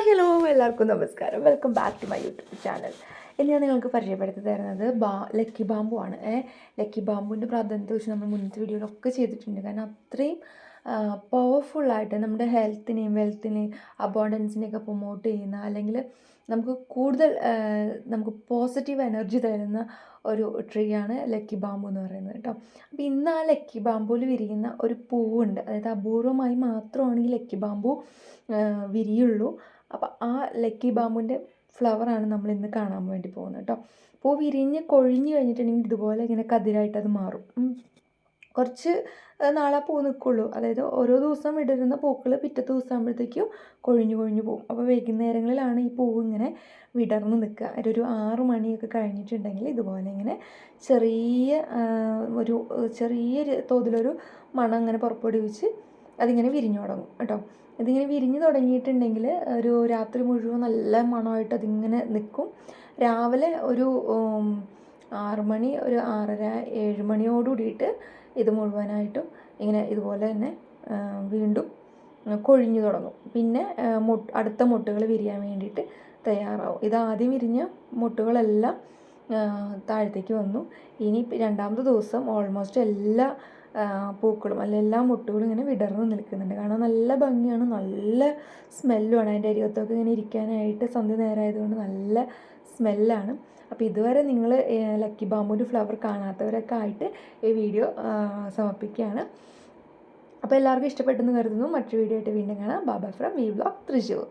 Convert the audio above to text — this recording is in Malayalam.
ഹായ് ഹലോ എല്ലാവർക്കും നമസ്കാരം. Welcome back to my YouTube channel ഇന്ന് ഞാൻ നിങ്ങൾക്ക് പരിചയപ്പെടുത്തി തരുന്നത് ബാ ലക്കി ബാമ്പു ആണ്. ലക്കി ബാമ്പുവിന്റെ പ്രാധാന്യത്തെ കുറിച്ച് നമ്മൾ മുന്നത്തെ വീഡിയോയിലൊക്കെ ചെയ്തിട്ടുണ്ട്. കാരണം അത്രയും പവർഫുള്ളായിട്ട് നമ്മുടെ ഹെൽത്തിനെയും വെൽത്തിനെയും അബോണ്ടൻസിനെയൊക്കെ പ്രൊമോട്ട് ചെയ്യുന്ന അല്ലെങ്കിൽ നമുക്ക് കൂടുതൽ നമുക്ക് പോസിറ്റീവ് എനർജി തരുന്ന ഒരു ട്രീയാണ് ലക്കി ബാമ്പു എന്ന് പറയുന്നത് കേട്ടോ. അപ്പോൾ ഇന്ന് ആ ലക്കി ബാമ്പുവിൽ വിരിയുന്ന ഒരു പൂവുണ്ട്. അതായത് അപൂർവമായി മാത്രമാണ് ഈ ലക്കി ബാമ്പു വിരിയുള്ളൂ. അപ്പോൾ ആ ലക്കി ബാമ്പുവിന്റെ ഫ്ലവറാണ് നമ്മൾ ഇന്ന് കാണാൻ വേണ്ടി പോകുന്നത് കേട്ടോ പൂ വിരിഞ്ഞ് കൊഴിഞ്ഞ് കഴിഞ്ഞിട്ടുണ്ടെങ്കിൽ ഇതുപോലെ ഇങ്ങനെ കതിരായിട്ട് അത് മാറും. കുറച്ച് നാളെ പൂ നിൽക്കുള്ളൂ അതായത് ഓരോ ദിവസം ഇടരുന്ന പൂക്കൾ പിറ്റത്തെ ദിവസം ആകുമ്പോഴത്തേക്കും കൊഴിഞ്ഞു കൊഴിഞ്ഞു പോകും അപ്പോൾ വൈകുന്നേരങ്ങളിലാണ് ഈ പൂവ് ഇങ്ങനെ വിടർന്ന് നിൽക്കുക ഒരു ആറ് മണിയൊക്കെ കഴിഞ്ഞിട്ടുണ്ടെങ്കിൽ ഇതുപോലെ ഇങ്ങനെ ചെറിയ ഒരു ചെറിയ തോതിലൊരു മണം അങ്ങനെ പുറപ്പെടുവിച്ച് അതിങ്ങനെ വിരിഞ്ഞു തുടങ്ങും കേട്ടോ. ഇതിങ്ങനെ വിരിഞ്ഞ് തുടങ്ങിയിട്ടുണ്ടെങ്കിൽ ഒരു രാത്രി മുഴുവൻ നല്ല മണമായിട്ട് അതിങ്ങനെ നിൽക്കും. രാവിലെ ഒരു ആറ് മണി ഒരു ആറര ഏഴ് മണിയോട് കൂടിയിട്ട് ഇത് മുഴുവനായിട്ടും ഇങ്ങനെ ഇതുപോലെ തന്നെ വീണ്ടും കൊഴിഞ്ഞു തുടങ്ങും. പിന്നെ അടുത്ത മുട്ടുകൾ വിരിയാൻ വേണ്ടിയിട്ട് തയ്യാറാവും. ഇത് ആദ്യം വിരിഞ്ഞ മുട്ടുകളെല്ലാം താഴത്തേക്ക് വന്നു. ഇനി രണ്ടാമത്തെ ദിവസം ഓൾമോസ്റ്റ് എല്ലാ പൂക്കളും അല്ല എല്ലാ മുട്ടുകളും ഇങ്ങനെ വിടർന്ന് നിൽക്കുന്നുണ്ട്. കാരണം നല്ല ഭംഗിയാണ്. നല്ല സ്മെല്ലുമാണ് അതിന്റെ അരികത്തൊക്കെ ഇങ്ങനെ ഇരിക്കാനായിട്ട് സന്ധ്യ നേരമായതുകൊണ്ട് നല്ല സ്മെല്ലാണ് അപ്പോൾ ഇതുവരെ നിങ്ങൾ ലക്കി ബാമ്പൂന്റെ ഫ്ലവർ കാണാത്തവരൊക്കെ ആയിട്ട് ഈ വീഡിയോ സമർപ്പിക്കുകയാണ് അപ്പോൾ എല്ലാവർക്കും ഇഷ്ടപ്പെട്ടെന്ന് കരുതുന്നു. മറ്റൊരു വീഡിയോ ആയിട്ട് വീണ്ടും കാണാം. Baba from vlog Thrissur